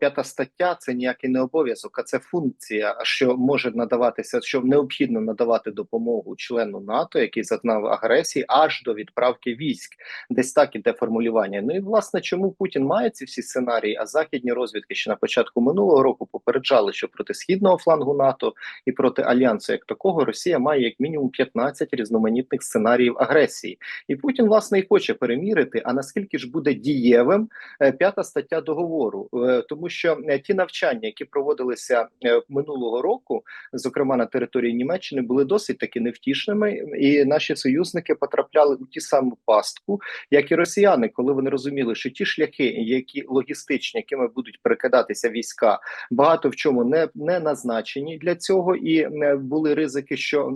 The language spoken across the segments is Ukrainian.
п'ята стаття це ніякий не обов'язок, а це функція, що може надаватися, що необхідно надавати допомогу члену НАТО, який зазнав агресії, аж до відправки військ. Десь так іде формулювання. Ну і власне, чому Путін має ці всі сценарії? А західні розвідки ще на початку минулого року попереджали, що проти східного флангу НАТО і проти альянсу, як такого, Росія має як мінімум 15 різноманітних сценаріїв агресії. І Путін власне і хоче перемірити. А наскільки ж буде дієвим е, п'ята стаття договору, Е, тому що е, ті навчання, які проводилися е, минулого року, зокрема на території Німеччини, були досить таки невтішними, і наші союзники потрапляли у ті саму пастку, як і росіяни, коли вони розуміли, що ті шляхи, які логістичні, якими будуть перекидатися війська, багато в чому не, не назначені для цього, і е, були ризики, що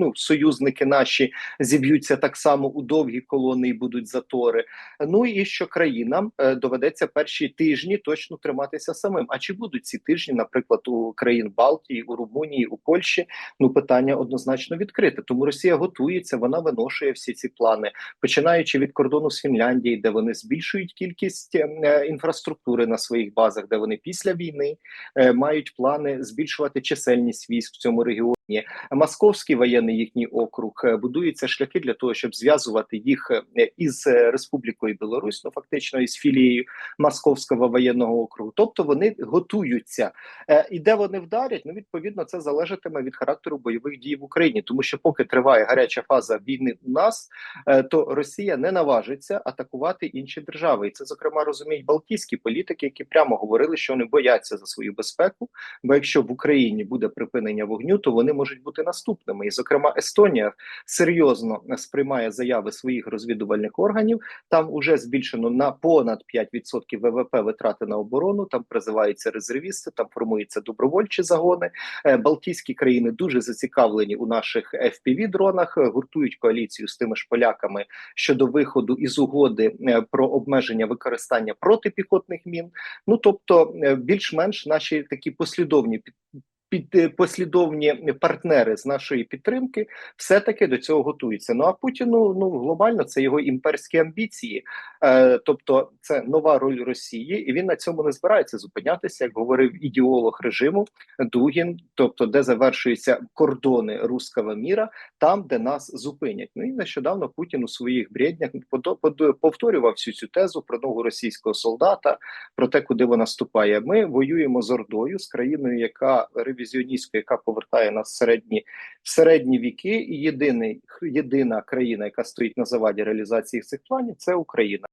ну союзники наші зіб'ються так само у довгі колони і будуть затори. Ну і що країнам е, доведеться перші тижні точно триматися самим. А чи будуть ці тижні, наприклад, у країн Балтії, у Румунії, у Польщі? Ну питання однозначно відкрите. Тому Росія готується, вона виношує всі ці плани, починаючи від кордону з Фінляндії, де вони збільшують кількість е, інфраструктури на своїх базах, де вони після війни е, мають плани збільшувати чисельність військ в цьому регіоні. Московський воєнний їхній округ е, будуються шляхи для того, щоб зв'язувати їх е, із е, Республікою Білорусь, ну фактично із філією Московського воєнного округу. Тобто вони готуються. І де вони вдарять? Ну відповідно, це залежатиме від характеру бойових дій в Україні, тому що поки триває гаряча фаза війни у нас, то Росія не наважиться атакувати інші держави, і це зокрема розуміють балтійські політики, які прямо говорили, що вони бояться за свою безпеку. Бо якщо в Україні буде припинення вогню, то вони можуть бути наступними. І, зокрема, Естонія серйозно сприймає заяви своїх розвідувальних органів. Там уже збільшено на понад 5% ВВП витрати на оборону. Там призиваються резервісти, там формуються добровольчі загони. Е, Балтійські країни дуже зацікавлені у наших fpv дронах е, гуртують коаліцію з тими ж поляками щодо виходу із угоди е, про обмеження використання протипіхотних мін. Ну тобто, більш-менш наші такі послідовні під. Е, послідовні партнери з нашої підтримки все таки до цього готуються. Ну а Путіну ну глобально це його імперські амбіції, е, тобто це нова роль Росії, і він на цьому не збирається зупинятися, як говорив ідеолог режиму Дугін, тобто де завершуються кордони руского міра, там де нас зупинять. Ну і нещодавно Путін у своїх бреднях повторював всю цю тезу про ногу російського солдата, про те, куди вона ступає. Ми воюємо з Ордою, з країною, яка ревізіоністська, яка повертає нас в середні в середні віки, і єдиний єдина країна, яка стоїть на заваді реалізації цих планів, це Україна.